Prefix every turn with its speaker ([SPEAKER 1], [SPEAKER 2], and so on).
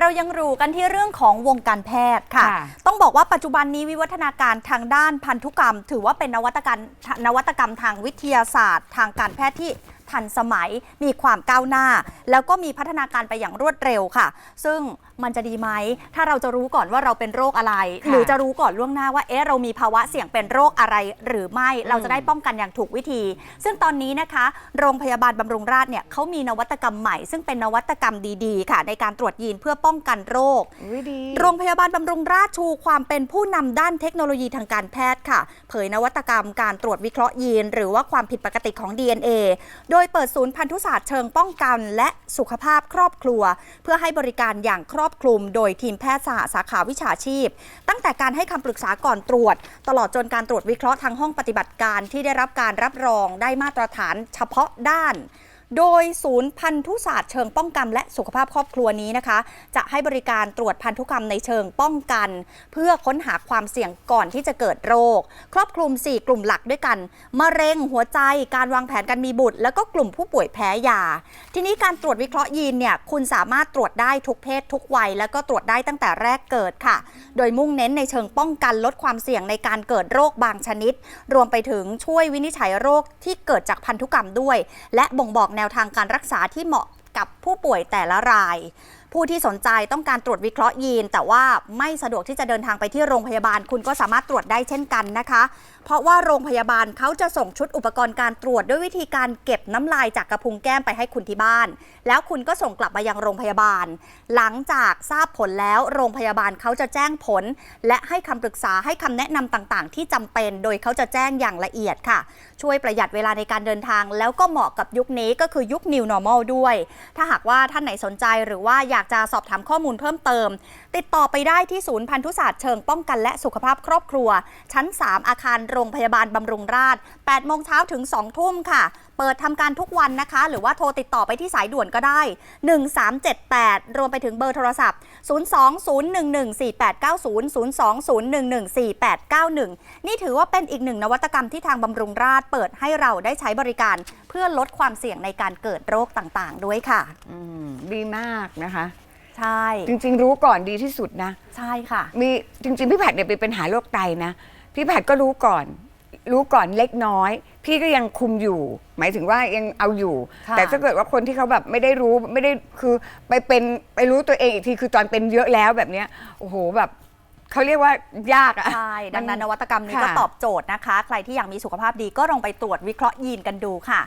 [SPEAKER 1] เรายังรู้กันที่เรื่องของวงการแพทย์ค่ะ
[SPEAKER 2] ค่ะ
[SPEAKER 1] ต้องบอกว่าปัจจุบันนี้วิวัฒนาการทางด้านพันธุกรรม ถือว่าเป็นนวัตกรรมนวัตกรรมทางวิทยาศาสตร์ ทางการแพทย์ที่ ทันสมัย มีความก้าวหน้า แล้วก็มีพัฒนาการไปอย่างรวดเร็วค่ะ ซึ่งมันจะดีไหม ถ้าเราจะรู้ก่อนว่าเราเป็นโรคอะไร
[SPEAKER 2] ค่ะ
[SPEAKER 1] หรือจะรู้ก่อนล่วงหน้าว่า เอ๊ะ เรามีภาวะเสี่ยงเป็นโรคอะไรหรือไม่ เราจะได้ป้องกันอย่างถูกวิธี ซึ่งตอนนี้นะคะ โรงพยาบาลบำรุงราษฎร์เนี่ยเขามีนวัตกรรมใหม่ ซึ่งเป็นนวัตกรรมดีๆ ค่ะ ในการตรวจยีนเพื่อป้องกันโรค
[SPEAKER 2] อุ๊ยดี
[SPEAKER 1] โรงพยาบาลบำรุงราษฎร์ชูความเป็นผู้นำด้านเทคโนโลยีทางการแพทย์ค่ะ เผยนวัตกรรมการตรวจวิเคราะห์ยีน หรือว่าความผิดปกติของ DNA โดยเปิดศูนย์พันธุศาสตร์เชิงป้องกัน และสุขภาพครอบครัว เพื่อให้บริการอย่างครอบคลุม โดยทีมแพทย์สหสาขาวิชาชีพ ตั้งแต่การให้คำปรึกษาก่อนตรวจ ตลอดจนการตรวจวิเคราะห์ทางห้องปฏิบัติการที่ได้รับการรับรองได้มาตรฐานเฉพาะด้าน โดยศูนย์พันธุศาสตร์เชิงป้องกันและสุขภาพครอบครัวนี้นะคะ จะให้บริการตรวจพันธุกรรมในเชิงป้องกัน เพื่อค้นหาความเสี่ยงก่อนที่จะเกิดโรค ครอบคลุม 4 กลุ่มหลักด้วยกันมะเร็งหัวใจการวางแผนการมีบุตร แล้วก็กลุ่มผู้ป่วยแพ้ยา ทีนี้การตรวจวิเคราะห์ยีนเนี่ยคุณสามารถตรวจได้ทุกเพศทุกวัย แล้วก็ตรวจได้ตั้งแต่แรกเกิดค่ะ โดยมุ่งเน้นในเชิงป้องกันลดความเสี่ยงในการเกิดโรคบางชนิด รวมไปถึงช่วยวินิจฉัยโรคที่เกิดจากพันธุกรรมด้วย และบ่งบอกแนวทางการรักษาที่เหมาะกับผู้ป่วยแต่ละรายผู้ที่สนใจต้องการตรวจวิเคราะห์ยีน แต่ว่าไม่สะดวกที่จะเดินทางไปที่โรงพยาบาล คุณก็สามารถตรวจได้เช่นกันนะคะ เพราะว่าโรงพยาบาลเขาจะส่งชุดอุปกรณ์การตรวจด้วยวิธีการเก็บน้ำลายจากกระพุ้งแก้มไปให้คุณที่บ้าน แล้วคุณก็ส่งกลับมายังโรงพยาบาล หลังจากทราบผลแล้วโรงพยาบาลเขาจะแจ้งผล และให้คำปรึกษาให้คำแนะนำต่างๆ ที่จำเป็นโดยเขาจะแจ้งอย่างละเอียดค่ะ ช่วยประหยัดเวลาในการเดินทาง แล้วก็เหมาะกับยุคนี้ก็คือยุค New Normal ด้วย ถ้าหากว่าท่านไหนสนใจหรือว่าอยากจะสอบถามข้อมูลเพิ่มเติม ติดต่อไปได้ที่ศูนย์พันธุศาสตร์เชิงป้องกันและสุขภาพครอบครัว ชั้น 3 อาคารโรงพยาบาลบำรุงราษฎร์8โมงเช้าถึง 2 ทุ่มค่ะ เปิดทำการทุกวันนะคะ หรือว่าโทรติดต่อไปที่สายด่วนก็ได้ 1378 รวมไปถึงเบอร์โทรศัพท์ 020114890 020114891 นี่ถือว่าเป็นอีกหนึ่งนวัตกรรมที่ทางบำรุงราษฎร์เปิดให้เราได้ใช้บริการ เพื่อลดความเสี่ยงในการเกิดโรคต่างๆ ด้วยค่ะ
[SPEAKER 2] อืมดีมากนะคะ
[SPEAKER 1] ใช่
[SPEAKER 2] จริง ๆ รู้ก่อนดีที่สุดนะ
[SPEAKER 1] ใช่ค่ะ
[SPEAKER 2] มีจริง ๆ พี่แพทย์เนี่ยเป็นปัญหาโรคไตนะ พี่แพทย์ก็รู้ก่อน รู้ก่อนเล็กน้อย พี่ก็ยังคุมอยู่ หมายถึงว่ายังเอาอยู่
[SPEAKER 1] ค่ะ
[SPEAKER 2] แต่ถ้าเกิดว่าคนที่เขาแบบไม่ได้รู้ไม่ได้คือไปเป็นไปรู้ตัวเองอีกทีคือตอนเป็นเยอะแล้วแบบเนี้ยโอ้โหแบบเขาเรียกว่ายากอะ
[SPEAKER 1] ใช่ ดังนั้นนวัตกรรมนี้
[SPEAKER 2] ค่ะ
[SPEAKER 1] ก็ตอบโจทย์นะคะ ใครที่อยากมีสุขภาพดีก็ลองไปตรวจวิเคราะห์ยีนกันดูค่ะ